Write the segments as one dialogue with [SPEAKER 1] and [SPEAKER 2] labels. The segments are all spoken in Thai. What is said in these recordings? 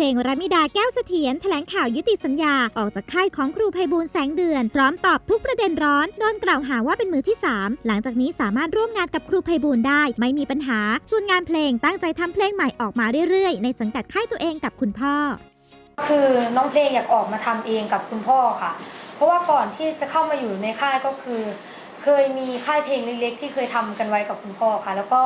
[SPEAKER 1] เพลงรมิดาแก้วเสถียรแถลงข่าวยุติสัญญาออกจากค่ายของครูไพบูลแสงเดือน พร้อมตอบทุกประเด็นร้อนโดนกล่าวหาว่าเป็นมือที่ 3 หลังจากนี้สามารถร่วมงานกับครูไพบูลได้ ไม่มีปัญหา ส่วนงานเพลงตั้งใจทำเพลงใหม่ออกมาเรื่อยๆ ในสังกัดค่ายตัวเองกับคุณพ่อ
[SPEAKER 2] คือน้องเพลงอยากออกมาทำเองกับคุณพ่อค่ะ เพราะว่าก่อนที่จะเข้ามาอยู่ในค่ายก็คือ เคยมีค่ายเพลงเล็กๆที่เคยทำกันไว้กับคุณพ่อค่ะ แล้วก็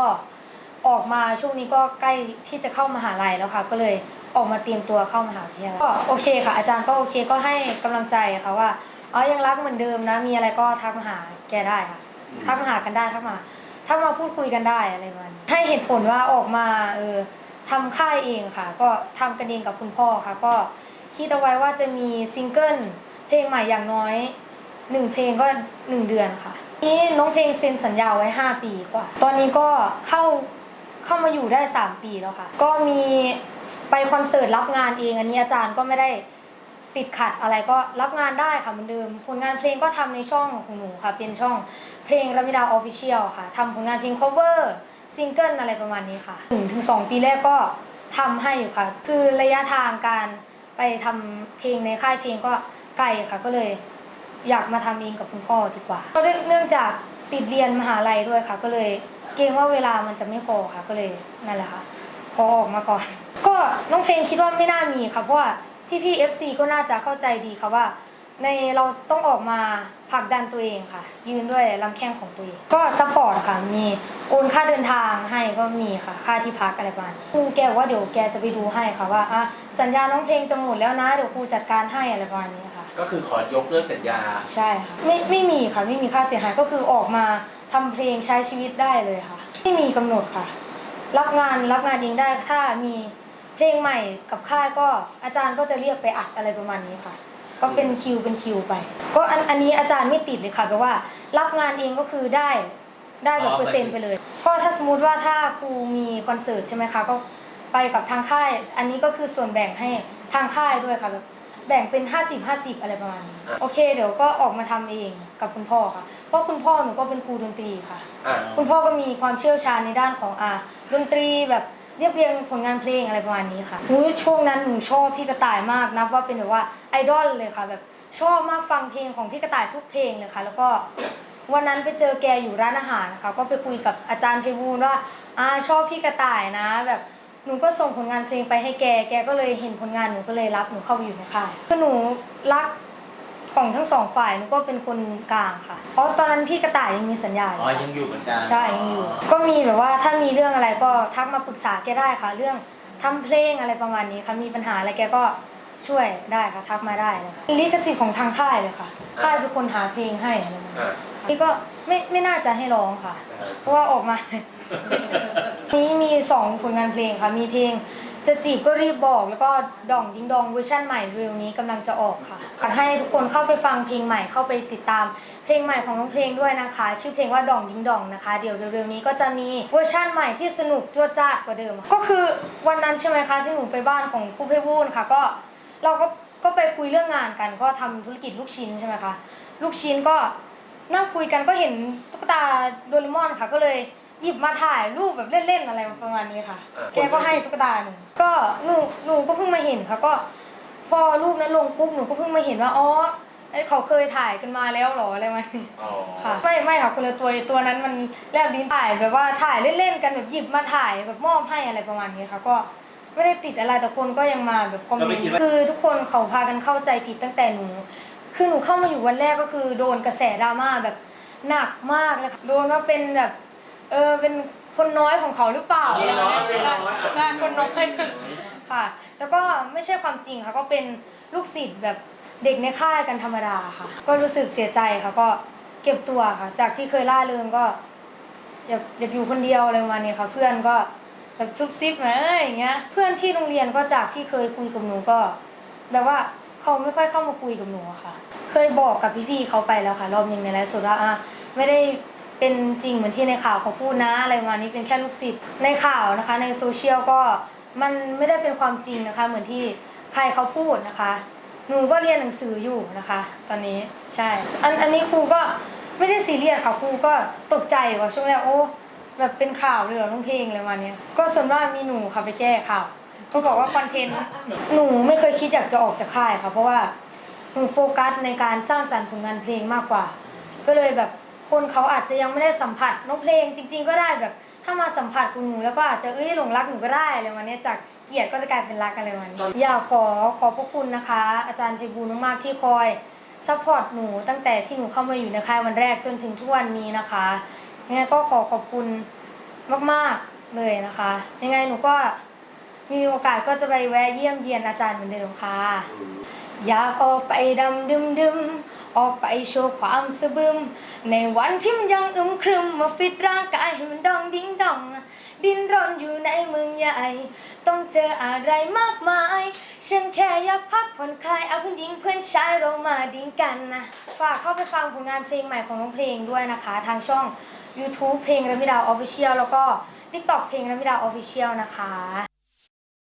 [SPEAKER 2] ออกมาช่วงนี้ก็ใกล้ที่จะเข้ามหาลัยแล้วค่ะ ก็เลย ออกมาเตรียมตัวเข้ามหาวิทยาลัยก็โอเคค่ะ อาจารย์ก็โอเคก็ให้กำลังใจค่ะว่าอ๋อยังรักเหมือนเดิมนะ มีอะไรก็ทักมาหาแกได้ค่ะทักมาหากันได้ทักมาทักมาพูดคุยกันได้อะไรประมาณนี้ให้เหตุผลว่าออกมาเออทำค่ายเองค่ะ ก็ทำกันเองกับคุณพ่อค่ะ ก็คิดเอาไว้ว่าจะมีซิงเกิลเพลงใหม่อย่างน้อยหนึ่งเพลงก็หนึ่งเดือนค่ะนี่น้องเพลงเซ็นสัญญาไว้ 5 ปีกว่า ตอนนี้ก็เข้าเข้ามาอยู่ได้ 3 ปีแล้วค่ะ ก็มี ไปคอนเสิร์ตรับงานเอง อันนี้อาจารย์ก็ไม่ได้ติดขัดอะไรก็รับงานได้ค่ะเหมือนเดิม ผลงานเพลงก็ทำในช่องของหนูค่ะ เป็นช่องเพลงรมิดาออฟฟิเชียลค่ะทำผลงานเพลง cover ซิงเกิลอะไรประมาณนี้ค่ะถึงถึงสองปีแรกก็ทำให้อยู่ค่ะ คือระยะทางการไปทำเพลงในค่ายเพลงก็ไกลค่ะ ก็เลยอยากมาทำเองกับคุณพ่อดีกว่าก็เนื่องจากติดเรียนมหาลัยด้วยค่ะ ก็เลยเกรงว่าเวลามันจะไม่พอค่ะ ก็เลยนั่นแหละค่ะ พอออกมาก่อน ก็น้องเพลงคิดว่าไม่น่ามีค่ะเพราะว่าพี่ๆ FC ก็น่าจะเข้าใจดีค่ะว่า ในเราต้องออกมาผลักดันตัวเองค่ะ ยืนด้วยลำแข้งของตัวเอง ก็ซัพพอร์ตค่ะ มีโอนค่าเดินทางให้ก็มีค่ะ ค่าที่พักอะไรประมาณนี้ครูแกบอกว่าเดี๋ยวแกจะไปดูให้ค่ะว่าอะสัญญาน้องเพลงจะหมดแล้วนะ เดี๋ยวครูจัดการให้อะไรประมาณนี้ค่ะ
[SPEAKER 3] ก็คือขอยกเลิกสัญญา
[SPEAKER 2] ใช่ค่ะไม่ไม่มีค่ะไม่มีค่าเสียหายก็คือออกมาทำเพลงใช้ชีวิตได้เลยค่ะ ไม่มีกำหนดค่ะ รับงานรับงานเองได้ถ้ามีเพลงใหม่กับค่ายก็อาจารย์ก็จะเรียกไปอัดอะไรประมาณนี้ค่ะ ก็เป็นคิวเป็นคิวไป ก็อันอันนี้อาจารย์ไม่ติดเลยค่ะแปลว่า รับงานเองก็คือได้ได้แบบเปอร์เซ็นต์ไปเลย ก็ถ้าสมมติว่าถ้าครูมีคอนเสิร์ตใช่ไหมคะก็ไปกับทางค่าย อันนี้ก็คือส่วนแบ่งให้ทางค่ายด้วยค่ะแบบ แบ่งเป็น 50 50 อะไรประมาณนี้โอเค เดี๋ยวก็ออกมาทำเองกับคุณพ่อค่ะ เพราะคุณพ่อหนูก็เป็นครูดนตรีค่ะ
[SPEAKER 3] อะ
[SPEAKER 2] คุณพ่อก็มีความเชี่ยวชาญในด้านของอ่าดนตรีแบบเรียบเรียงผลงานเพลงอะไรประมาณนี้ค่ะหูช่วงนั้นหนูชอบพี่กระต่ายมากนับว่าเป็นแบบว่าไอดอลเลยค่ะแบบชอบมากฟังเพลงของพี่กระต่ายทุกเพลงเลยค่ะ แล้วก็ วันนั้นไปเจอแกอยู่ร้านอาหารนะคะก็ไปคุยกับอาจารย์เพบูลย์ว่าอ่าชอบพี่กระต่ายนะ แบบ หนูก็ส่งผลงานเพลงไปให้แก แกก็เลยเห็นผลงานหนูก็เลยรับหนูเข้าไปอยู่ในค่ายคือหนูรักของทั้งสองฝ่ายหนูก็เป็นคนกลางค่ะ เพราะตอนนั้นพี่กระต่ายยังมีสัญญาอยู่
[SPEAKER 4] อ๋อ
[SPEAKER 2] ค่ะ
[SPEAKER 4] ยังอยู่เหมือนกัน
[SPEAKER 2] ใช่ยังอยู่ ก็มีแบบว่าถ้ามีเรื่องอะไรก็ทักมาปรึกษาแกได้ค่ะ เรื่องทำเพลงอะไรประมาณนี้ค่ะ มีปัญหาอะไรแกก็ช่วยได้ค่ะทักมาได้เลยค่ะลิขสิทธิ์ของทางค่ายเลยค่ะ ค่ายเป็นคนหาเพลงให้อะไรประมาณนี้
[SPEAKER 3] อะ
[SPEAKER 2] นี่ก็ไม่ไม่น่าจะให้ร้องค่ะ เพราะว่าออกมา นี้มีสองผลงานเพลงค่ะ มีเพลงจะจีบก็รีบบอกแล้วก็ดองดิ้งดองเวอร์ชันใหม่เร็วนี้กำลังจะออกค่ะอยากให้ทุกคนเข้าไปฟังเพลงใหม่เข้าไปติดตาม เพลงใหม่ของน้องเพลงด้วยนะคะ ชื่อเพลงว่าดองดิ้งดองนะคะ เดี๋ยวเร็วๆนี้ก็จะมีเวอร์ชันใหม่ที่สนุกจ้วจ้าดกว่าเดิม ก็คือวันนั้นใช่ไหมคะที่หนูไปบ้านของครูเพบูลย์ค่ะก็เราก็ก็ไปคุยเรื่องงานกัน ก็ทำธุรกิจลูกชิ้นใช่ไหมคะลูกชิ้นก็นั่งคุยกันก็เห็นตุ๊กตาโดเรมอนค่ะก็เลย หยิบมาถ่ายรูปแบบเล่นๆอะไรประมาณนี้ค่ะ
[SPEAKER 3] อะ
[SPEAKER 2] แกก็ให้ตุ๊กตาหนึ่งก็หนูหนูก็เพิ่งมาเห็นค่ะก็พอรูปนั้นลงปุ๊บหนูก็เพิ่งมาเห็นว่าอ๋อเอ้ยเขาเคยถ่ายกันมาแล้วเหรออะไรมาณนี้
[SPEAKER 3] อ๋อ
[SPEAKER 2] ค่ะไม่ไม่ค่ะคนละตัวตัวนั้นมันแลบลิ้นถ่ายแบบว่าถ่ายเล่นๆกันแบบหยิบมาถ่ายแบบมอบให้อะไรประมาณนี้ค่ะ ก็ไม่ได้ติดอะไรแต่คนก็ยังมาแบบคอมเมนต์คือทุกคนเขาพากันเข้าใจผิดตั้งแต่หนู คือหนูเข้ามาอยู่วันแรกก็คือโดนกระแสดราม่าแบบหนักมากเลยค่ะโดนว่าเป็นแบบ เออเป็นคนน้อยของเขาหรือเปล่า
[SPEAKER 3] มีน้อยมีน้อย
[SPEAKER 2] ใช่คนน้อยค่ะ แล้วก็ไม่ใช่ความจริงค่ะก็เป็นลูกศิษย์แบบเด็กในค่ายกันธรรมดาค่ะ ก็รู้สึกเสียใจค่ะก็เก็บตัวค่ะ จากที่เคยล่าเริงก็อยากอยากอยู่คนเดียวอะไรประมาณนี้ค่ะ เพื่อนก็แบบซุบซิบมาเอ้ยอย่างเงี้ย เพื่อนที่โรงเรียนก็จากที่เคยคุยกับหนูก็ แบบว่าเขาไม่ค่อยเข้ามาคุยกับหนูอะค่ะ เคยบอกกับพี่ๆเขาไปแล้วค่ะ รอบหนึงในไลฟ์สดว่าอะไม่ได้ เป็นจริงเหมือนที่ในข่าวเขาพูดนะอะไรประมาณนี้เป็นแค่ลูกศิษย์ในข่าวนะคะ ในโซเชียลก็มันไม่ได้เป็นความจริงนะคะ เหมือนที่ใครเขาพูดนะคะ หนูก็เรียนหนังสืออยู่นะคะ ตอนนี้ใช่อันอันนี้ครูก็ไม่ได้ซีเรียสค่ะครูก็ตกใจว่าช่วงแรกโอ้แบบเป็นข่าวเลยเหรอน้องเพลงอะไรมาเนี้ยก็ส่วนมากมีหนูค่ะไปแก้ข่าวก็บอกว่าคอนเทนต์หนูไม่เคยคิดอยากจะออกจากค่ายค่ะ เพราะว่าหนูโฟกัสในการสร้างสรรค์ผลงานเพลงมากกว่า ก็เลยแบบ คนเขาอาจจะยังไม่ได้สัมผัสน้องเพลงจริง ๆ ก็ได้แบบถ้ามาสัมผัสกับหนูแล้วก็อาจจะเอ้ยหลงรักหนูก็ได้อะไรวันนี้ยจากเกลียดก็จะกลายเป็นรักอะไรวันนี้อยากขอขอบพระคุณนะคะ อาจารย์ไพบูลย์มากๆที่คอยซัพพอร์ตหนูตั้งแต่ที่หนูเข้ามาอยู่ในค่ายวันแรกจนถึงทุกวันนี้นะคะยังไงก็ขอขอบคุณมากๆเลยนะคะ ยังไงหนูก็มีโอกาสก็จะไปแวะเยี่ยมเยียนอาจารย์เหมือนเดิมค่ะ อยากออกไปดำดึมดึม ออกไปโชว์ความสะบึม ในวันที่มันยังอึมครึมมาฟิตร่างกายให้มันดองดิ้งดอง ดินรนอยู่ในเมืองใหญ่ ต้องเจออะไรมากมาย ฉันแค่อยากพักผ่อนคลายเอาเพื่อนหญิงเพื่อนชายเรามาดิ้งกันนะ ฝากเข้าไปฟังผลงานเพลงใหม่ของน้องเพลงด้วยนะคะ ทางช่อง YouTube เพลงระมิดาออฟฟิเชียลแล้วก็ TikTok เพลงระมิดาออฟฟิเชียลนะคะ